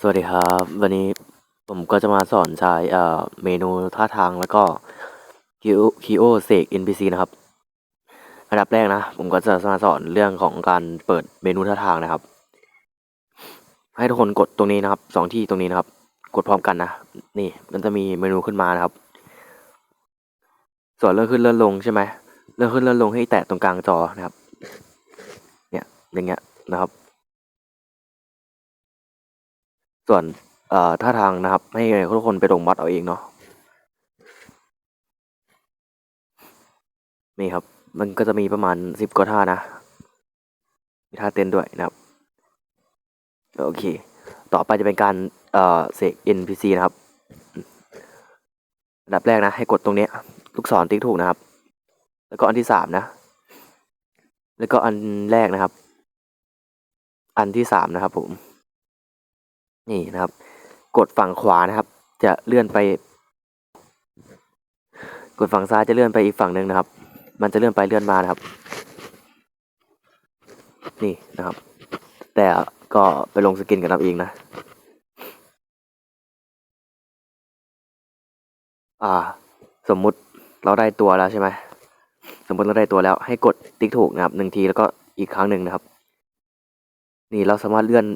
สวัสดีครับ วันนี้ผมก็จะมาสอนใช้เอ่อเมนูท่าทางแล้วก็คิโอคิโอเสก NPC นะครับอันดับแรกนะ ผมก็จะมาสอนเรื่องของการเปิดเมนูท่าทางนะครับ ให้ทุกคนกดตรงนี้นะครับสองที่ตรงนี้นะครับ กดพร้อมกันนะนี่มันจะมีเมนูขึ้นมานะครับ ส่วนเลื่อนขึ้นเลื่อนลงใช่ไหมเลื่อนขึ้นเลื่อนลงให้แตะตรงกลางจอนะครับ เนี่ยอย่างเงี้ยนะครับ ส่วนเอ่อท่าทางนะครับ ให้ทุกคนไปลงมอดเอาเองเนาะนี่ครับ มันก็จะมีประมาณสิบกว่าท่านะ มีท่าเต้นด้วยนะครับ โอเค ต่อไปจะเป็นการเอ่อเสก NPC นะครับอันดับแรกนะ ให้กดตรงนี้ลูกศรติ๊กถูกนะครับ แล้วก็อันที่สามนะ แล้วก็อันแรกนะครับ อันที่สามนะครับผม นี่นะครับ กดฝั่งขวานะครับ จะเลื่อนไป กดฝั่งซ้ายจะเลื่อนไปอีกฝั่งหนึ่งนะครับ มันจะเลื่อนไปเลื่อนมานะครับ นี่นะครับ แต่ก็ไปลงสกินกันเอาเองนะ อ่า สมมุติเราได้ตัวแล้วใช่ไหมสมมติเราได้ตัวแล้วให้กดติ๊กถูกนะครับหนึ่งทีแล้วก็อีกครั้งหนึ่งนะครับ นี่เราสามารถเลื่อน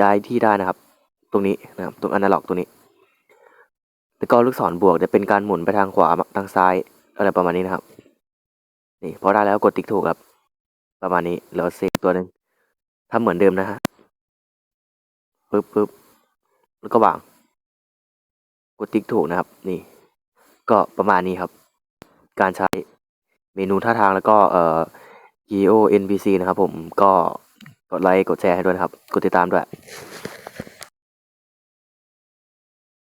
ย้ายที่ได้นะครับ ตรงนี้นะครับตรงอนาล็อกตรงนี้ แล้วก็ลูกศรบวกจะเป็นการหมุนไปทางขวาทางซ้ายอะไรประมาณนี้นะครับ นี่พอได้แล้วกดติ๊กถูกครับ ประมาณนี้แล้วเซฟตัวหนึ่งทำเหมือนเดิมนะฮะปึ๊บปึ๊บแล้วก็วาง กดติ๊กถูกนะครับ นี่ ก็ประมาณนี้ครับ การใช้เมนูท่าทางแล้วก็เอ่อ Geo NPC นะครับผมก็กดไลค์กดแชร์ให้ด้วยนะครับ กดติดตามด้วย